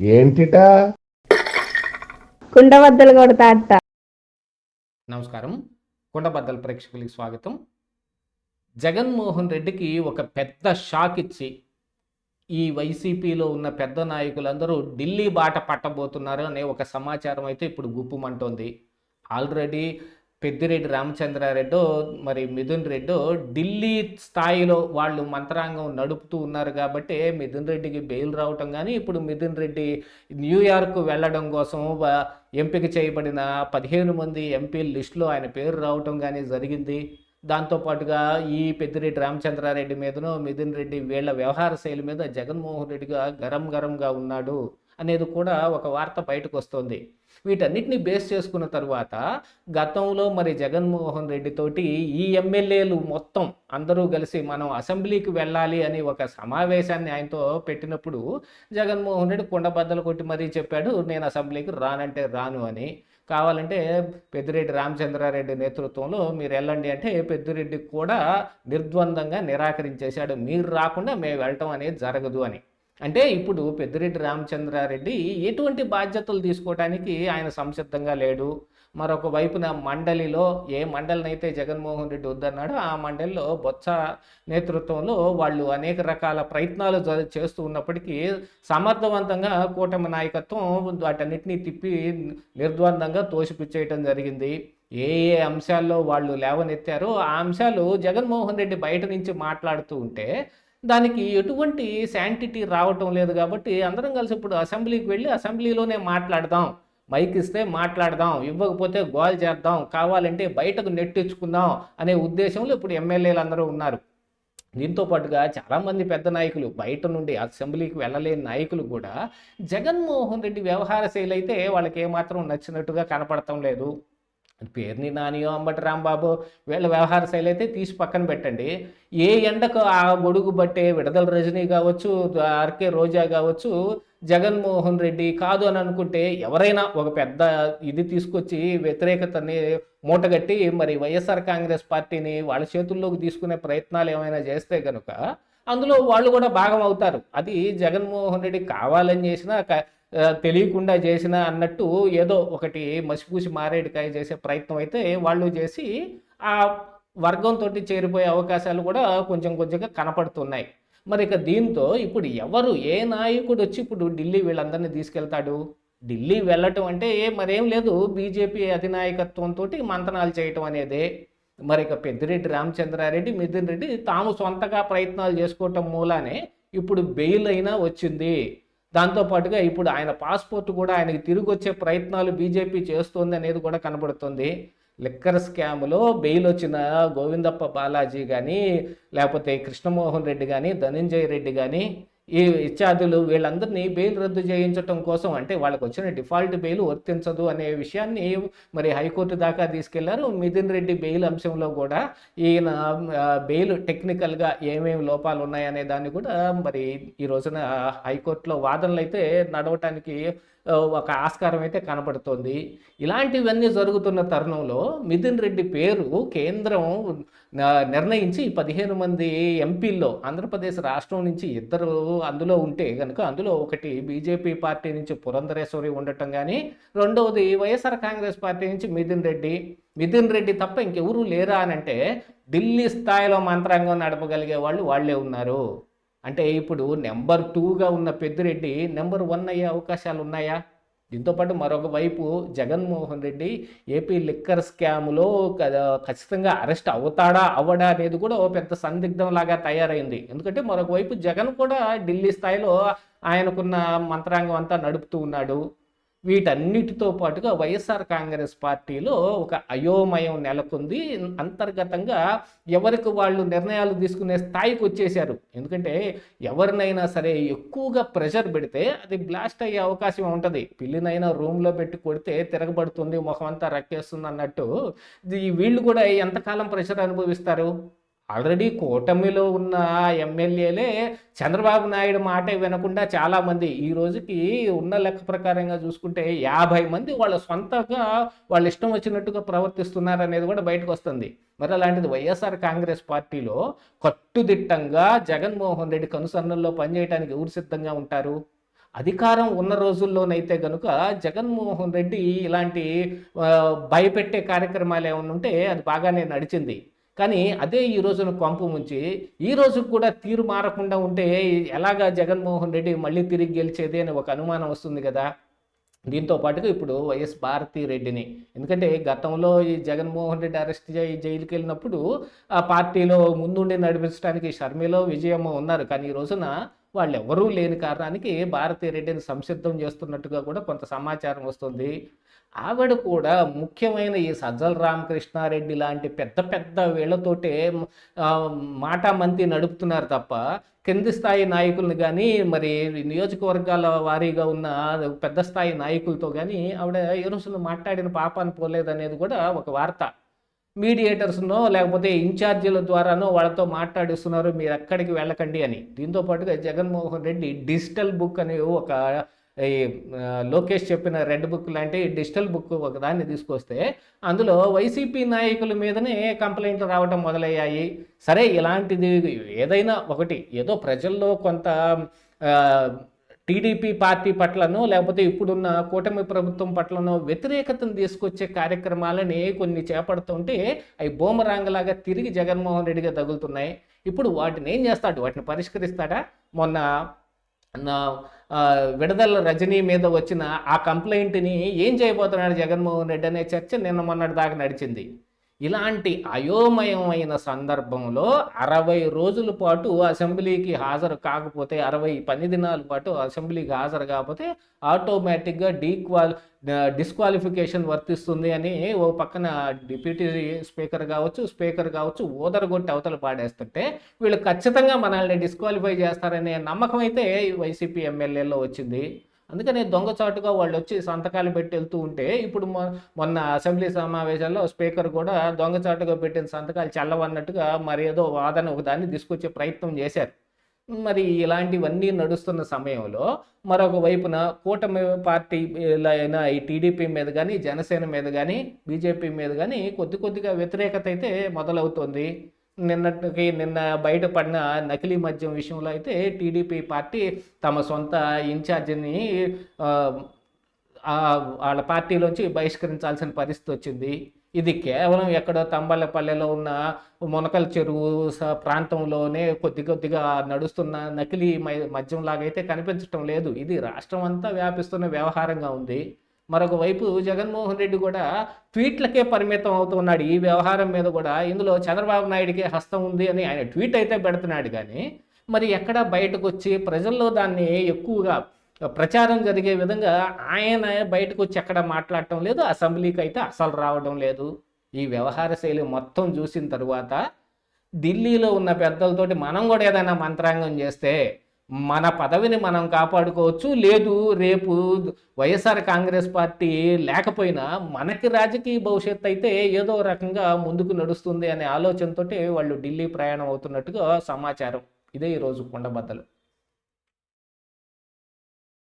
ఏంటిటా? కుండబద్దలు కొడతా నమస్కారం. కుండబద్దల ప్రేక్షకులకి స్వాగతం. జగన్మోహన్ రెడ్డికి ఒక పెద్ద షాక్ ఇచ్చి ఈ వైసీపీలో ఉన్న పెద్ద నాయకులందరూ ఢిల్లీ బాట పట్టబోతున్నారు అనే ఒక సమాచారం అయితే ఇప్పుడు గుప్పుమంటోంది. ఆల్రెడీ పెద్దిరెడ్డి రామచంద్రారెడ్డో మరి మిథున్ రెడ్డో ఢిల్లీ స్థాయిలో వాళ్ళు మంత్రాంగం నడుపుతూ ఉన్నారు కాబట్టి మిథున్ రెడ్డికి బెయిల్ రావటం కానీ ఇప్పుడు మిథున్ రెడ్డి న్యూయార్క్ వెళ్ళడం కోసం ఎంపిక చేయబడిన పదిహేను మంది ఎంపీ లిస్టులో ఆయన పేరు రావటం కానీ జరిగింది. దాంతోపాటుగా ఈ పెద్దిరెడ్డి రామచంద్రారెడ్డి మీదను మిథున్ రెడ్డి వీళ్ళ వ్యవహార శైలి మీద జగన్మోహన్ రెడ్డిగా గరం గరంగా ఉన్నాడు. అనేది కూడా ఒక వార్త బయటకు వస్తుంది వీటన్నిటిని బేస్ చేసుకున్న తర్వాత గతంలో మరి జగన్మోహన్ రెడ్డితోటి ఈ ఎమ్మెల్యేలు మొత్తం అందరూ కలిసి మనం అసెంబ్లీకి వెళ్ళాలి అని ఒక సమావేశాన్ని ఆయనతో పెట్టినప్పుడు జగన్మోహన్ రెడ్డి కుండబద్దలు కొట్టి మరీ చెప్పాడు నేను అసెంబ్లీకి రానంటే రాను అని. కావాలంటే పెద్దిరెడ్డి రామచంద్రారెడ్డి నేతృత్వంలో మీరు వెళ్ళండి అంటే పెద్దిరెడ్డి కూడా నిర్ద్వందంగా నిరాకరించేశాడు. మీరు రాకుండా మేము వెళ్ళటం అనేది జరగదు అని. అంటే ఇప్పుడు పెద్దిరెడ్డి రామచంద్రారెడ్డి ఎటువంటి బాధ్యతలు తీసుకోవడానికి ఆయన సంసిద్ధంగా లేడు. మరొక వైపున మండలిలో ఏ మండలినైతే జగన్మోహన్ రెడ్డి వద్దన్నాడో ఆ మండలిలో బొత్స నేతృత్వంలో వాళ్ళు అనేక రకాల ప్రయత్నాలు చేస్తూ ఉన్నప్పటికీ సమర్థవంతంగా కూటమి నాయకత్వం వాటన్నిటిని తిప్పి నిర్ద్వందంగా తోసిపుచ్చేయటం జరిగింది. ఏ ఏ అంశాల్లో వాళ్ళు లేవనెత్తారో ఆ అంశాలు జగన్మోహన్ రెడ్డి బయట నుంచి మాట్లాడుతూ ఉంటే దానికి ఎటువంటి శాంటిటీ రావటం లేదు కాబట్టి అందరం కలిసి ఇప్పుడు అసెంబ్లీకి వెళ్ళి అసెంబ్లీలోనే మాట్లాడదాం. మైక్ ఇస్తే మాట్లాడదాం. ఇవ్వకపోతే గోల్ చేద్దాం. కావాలంటే బయటకు నెట్టించుకుందాం అనే ఉద్దేశంలో ఇప్పుడు ఎమ్మెల్యేలు అందరూ ఉన్నారు. దీంతో పాటుగా చాలామంది పెద్ద నాయకులు బయట నుండి అసెంబ్లీకి వెళ్ళలేని నాయకులు కూడా జగన్మోహన్ రెడ్డి వ్యవహార శైలి అయితే వాళ్ళకి ఏమాత్రం నచ్చినట్టుగా కనపడటం లేదు. పేరుని నానియో అంబటి రాంబాబు వీళ్ళ వ్యవహార శైలి అయితే తీసి పక్కన పెట్టండి. ఏ ఎండకు ఆ గొడుగు బట్టే విడదల రజనీ కావచ్చు ఆర్కే రోజా కావచ్చు జగన్మోహన్ రెడ్డి కాదు అని అనుకుంటే ఎవరైనా ఒక పెద్ద ఇది తీసుకొచ్చి వ్యతిరేకతని మూటగట్టి మరి వైఎస్ఆర్ కాంగ్రెస్ పార్టీని వాళ్ళ చేతుల్లోకి తీసుకునే ప్రయత్నాలు ఏమైనా చేస్తే కనుక అందులో వాళ్ళు కూడా భాగం అవుతారు. అది జగన్మోహన్ రెడ్డి కావాలని చేసినా తెలియకుండా చేసిన అన్నట్టు ఏదో ఒకటి మసిపూసి మారేడుకాయ చేసే ప్రయత్నం అయితే వాళ్ళు చేసి ఆ వర్గంతో చేరిపోయే అవకాశాలు కూడా కొంచెం కొంచెంగా కనపడుతున్నాయి. మరి ఇక దీంతో ఇప్పుడు ఎవరు ఏ నాయకుడు వచ్చి ఇప్పుడు ఢిల్లీ వీళ్ళందరినీ తీసుకెళ్తాడు? ఢిల్లీ వెళ్ళటం అంటే మరేం లేదు బీజేపీ అధినాయకత్వంతో మంతనాలు చేయటం అనేదే. మరి ఇక పెద్దిరెడ్డి రామచంద్రారెడ్డి మిథున్ రెడ్డి తాము సొంతగా ప్రయత్నాలు చేసుకోవటం మూలానే ఇప్పుడు బెయిల్ అయినా వచ్చింది. దాంతోపాటుగా ఇప్పుడు ఆయన పాస్పోర్ట్ కూడా ఆయనకి తిరిగి వచ్చే ప్రయత్నాలు బీజేపీ చేస్తోంది అనేది కూడా కనబడుతుంది. లిక్కర్ స్కామ్లో బెయిల్ వచ్చిన గోవిందప్ప బాలాజీ కానీ లేకపోతే కృష్ణమోహన్ రెడ్డి కానీ ధనంజయ రెడ్డి కానీ ఈ ఇత్యాదులు వీళ్ళందరినీ బెయిల్ రద్దు చేయించడం కోసం అంటే వాళ్ళకు వచ్చిన డిఫాల్ట్ బెయిల్ వర్తించదు అనే విషయాన్ని మరి హైకోర్టు దాకా తీసుకెళ్ళారు. మిథున్ రెడ్డి బెయిల్ అంశంలో కూడా ఈయన బెయిల్ టెక్నికల్గా ఏమేమి లోపాలు ఉన్నాయనే దాన్ని కూడా మరి ఈ రోజున హైకోర్టులో వాదనలు అయితే నడవటానికి ఒక ఆస్కారం అయితే కనపడుతోంది. ఇలాంటివన్నీ జరుగుతున్న తరుణంలో మిథున్ రెడ్డి పేరు కేంద్రం నిర్ణయించి పదిహేను మంది ఎంపీల్లో ఆంధ్రప్రదేశ్ రాష్ట్రం నుంచి ఇద్దరు అందులో ఉంటే కనుక అందులో ఒకటి బీజేపీ పార్టీ నుంచి పురంధరేశ్వరి ఉండటం కానీ రెండవది వైఎస్ఆర్ కాంగ్రెస్ పార్టీ నుంచి మిథున్ రెడ్డి. మిథున్ రెడ్డి తప్ప ఇంకెవరూ లేరా అని అంటే ఢిల్లీ స్థాయిలో మంత్రాంగం నడపగలిగే వాళ్ళు వాళ్ళే ఉన్నారు. అంటే ఇప్పుడు నెంబర్ టూగా ఉన్న పెద్దిరెడ్డి నెంబర్ వన్ అయ్యే అవకాశాలు ఉన్నాయా దీంతోపాటు మరొక వైపు జగన్మోహన్ రెడ్డి ఏపీ లిక్కర్ స్కామ్లో ఖచ్చితంగా అరెస్ట్ అవుతాడా అవ్వడా అనేది కూడా ఓ పెద్ద సందిగ్ధం లాగా తయారైంది. ఎందుకంటే మరొక వైపు జగన్ కూడా ఢిల్లీ స్థాయిలో ఆయనకున్న మంత్రాంగం అంతా నడుపుతూ ఉన్నాడు. వీటన్నిటితో పాటుగా వైఎస్ఆర్ కాంగ్రెస్ పార్టీలో ఒక అయోమయం నెలకొంది. అంతర్గతంగా ఎవరికి వాళ్ళు నిర్ణయాలు తీసుకునే స్థాయికి వచ్చేసారు ఎందుకంటే ఎవరినైనా సరే ఎక్కువగా ప్రెషర్ పెడితే అది బ్లాస్ట్ అయ్యే అవకాశం ఉంటుంది. పిల్లినైనా రూమ్లో పెట్టి కొడితే తిరగబడుతుంది ముఖం అంతా రక్కేస్తుంది అన్నట్టు. ఈ వీళ్ళు కూడా ఎంతకాలం ప్రెషర్ అనుభవిస్తారు? ఆల్రెడీ కూటమిలో ఉన్న ఎమ్మెల్యేలే చంద్రబాబు నాయుడు మాట వినకుండా చాలామంది ఈ రోజుకి ఉన్న లెక్క ప్రకారంగా చూసుకుంటే యాభై మంది వాళ్ళ సొంతగా వాళ్ళ ఇష్టం వచ్చినట్టుగా ప్రవర్తిస్తున్నారు అనేది కూడా బయటకు వస్తుంది. మరి అలాంటిది వైఎస్ఆర్ కాంగ్రెస్ పార్టీలో కట్టుదిట్టంగా జగన్మోహన్ రెడ్డి కనుసన్నల్లో పనిచేయడానికి ఎవరు సిద్ధంగా ఉంటారు? అధికారం ఉన్న రోజుల్లోనైతే కనుక జగన్మోహన్ రెడ్డి ఇలాంటి భయపెట్టే కార్యక్రమాలు ఏమైనా ఉంటే అది బాగానే నడిచింది. కానీ అదే ఈ రోజున కొంపు ముంచి ఈ రోజు కూడా తీరు మారకుండా ఉంటే ఎలాగా జగన్మోహన్ రెడ్డి మళ్ళీ తిరిగి గెలిచేది అని ఒక అనుమానం వస్తుంది కదా? దీంతో పాటుగా ఇప్పుడు వైఎస్ భారతి రెడ్డిని. ఎందుకంటే గతంలో ఈ జగన్మోహన్ రెడ్డి అరెస్ట్ చేయి జైలుకి వెళ్ళినప్పుడు ఆ పార్టీలో ముందుండి నడిపించడానికి షర్మిలో విజయమ్మ ఉన్నారు. కానీ ఈ రోజున వాళ్ళు ఎవరూ లేని కారణానికి భారతీ రెడ్డిని సంసిద్ధం చేస్తున్నట్టుగా కూడా కొంత సమాచారం వస్తుంది. ఆవిడ కూడా ముఖ్యమైన ఈ సజ్జల రామకృష్ణారెడ్డి లాంటి పెద్ద పెద్ద వీళ్ళతోటే మాటామంతి నడుపుతున్నారు తప్ప కింది స్థాయి నాయకుల్ని కానీ మరి నియోజకవర్గాల వారీగా ఉన్న పెద్ద స్థాయి నాయకులతో కానీ ఆవిడ ఏ రోజులు మాట్లాడిన పాపాన్ని పోలేదనేది కూడా ఒక వార్త. మీడియేటర్స్నో లేకపోతే ఇన్ఛార్జీల ద్వారానో వాళ్ళతో మాట్లాడిస్తున్నారు మీరు ఎక్కడికి వెళ్ళకండి అని. దీంతో పాటుగా జగన్మోహన్ రెడ్డి డిజిటల్ బుక్ అనే ఒక ఈ లోకేష్ చెప్పిన రెడ్ బుక్ లాంటి డిజిటల్ బుక్ ఒక దాన్ని తీసుకొస్తే అందులో వైసీపీ నాయకుల మీదనే కంప్లైంట్లు రావడం మొదలయ్యాయి. సరే ఇలాంటిది ఏదైనా ఒకటి ఏదో ప్రజల్లో కొంత టీడీపీ పార్టీ పట్లను లేకపోతే ఇప్పుడున్న కూటమి ప్రభుత్వం పట్లను వ్యతిరేకతను తీసుకొచ్చే కార్యక్రమాలని కొన్ని చేపడుతుంటే అవి బోమరాంగలాగా తిరిగి జగన్మోహన్ రెడ్డిగా తగులుతున్నాయి. ఇప్పుడు వాటిని ఏం చేస్తాడు? వాటిని పరిష్కరిస్తాడా? మొన్న నా విడుదల రజనీ మీద వచ్చిన ఆ కంప్లైంట్ని ఏం చేయబోతున్నాడు జగన్మోహన్ రెడ్డి అనే చర్చ నిన్న మొన్నటి దాకా నడిచింది. ఇలాంటి అయోమయమైన సందర్భంలో అరవై రోజుల పాటు అసెంబ్లీకి హాజరు కాకపోతే అరవై పని దినాల పాటు అసెంబ్లీకి హాజరు కాకపోతే ఆటోమేటిక్గా డీక్వాల్ డిస్క్వాలిఫికేషన్ వర్తిస్తుంది అని ఓ పక్కన డిప్యూటీ స్పీకర్ కావచ్చు స్పీకర్ కావచ్చు ఓదరగొట్టి అవతల పాడేస్తుంటే వీళ్ళు ఖచ్చితంగా మనల్ని డిస్క్వాలిఫై చేస్తారనే నమ్మకం అయితే వైసీపీ ఎమ్మెల్యేలో వచ్చింది. అందుకని దొంగచాటుగా వాళ్ళు వచ్చి సంతకాలు పెట్టి వెళ్తూ ఉంటే ఇప్పుడు మొ- మొన్న అసెంబ్లీ సమావేశాల్లో స్పీకర్ కూడా దొంగచాటుగా పెట్టిన సంతకాలు చల్లవన్నట్టుగా మరి ఏదో వాదన ఒకదాన్ని తీసుకొచ్చే ప్రయత్నం చేశారు. మరి ఇలాంటివన్నీ నడుస్తున్న సమయంలో మరొక వైపున కూటమి పార్టీ అయినా ఈ టీడీపీ మీద కానీ జనసేన మీద కానీ బీజేపీ మీద కానీ కొద్ది కొద్దిగా వ్యతిరేకత అయితే మొదలవుతోంది. నిన్నటికి నిన్న బయటపడిన నకిలీ మద్యం విషయంలో అయితే టీడీపీ పార్టీ తమ సొంత ఇన్ఛార్జిని వాళ్ళ పార్టీలోంచి బహిష్కరించాల్సిన పరిస్థితి వచ్చింది. ఇది కేవలం ఎక్కడో తంబళ్ళపల్లెలో ఉన్న మునకల చెరువు ప్రాంతంలోనే కొద్ది కొద్దిగా నడుస్తున్న నకిలీ మై- మద్యం లాగైతే కనిపించటం లేదు. ఇది రాష్ట్రం అంతా వ్యాపిస్తున్న వ్యవహారంగా ఉంది. మరొక వైపు జగన్మోహన్ రెడ్డి కూడా ట్వీట్లకే పరిమితం అవుతున్నాడు ఈ వ్యవహారం మీద కూడా ఇందులో చంద్రబాబు నాయుడికే హస్తం ఉంది అని ఆయన ట్వీట్ అయితే పెడుతున్నాడు కానీ మరి ఎక్కడ బయటకు వచ్చి ప్రజల్లో దాన్ని ఎక్కువగా ప్రచారం జరిగే విధంగా ఆయన బయటకు వచ్చి ఎక్కడ మాట్లాడటం లేదు అసెంబ్లీకి అయితే అసలు రావడం లేదు. ఈ వ్యవహార శైలి మొత్తం చూసిన తరువాత ఢిల్లీలో ఉన్న పెద్దలతోటి మనం కూడా ఏదైనా మంత్రాంగం చేస్తే మన పదవిని మనం కాపాడుకోవచ్చు. లేదు రేపు వైఎస్ఆర్ కాంగ్రెస్ పార్టీ లేకపోయినా మనకి రాజకీయ భవిష్యత్తు అయితే ఏదో రకంగా ముందుకు నడుస్తుంది అనే ఆలోచనతోటి వాళ్ళు ఢిల్లీ ప్రయాణం అవుతున్నట్టుగా సమాచారం. ఇదే ఈరోజు కొండబద్దలు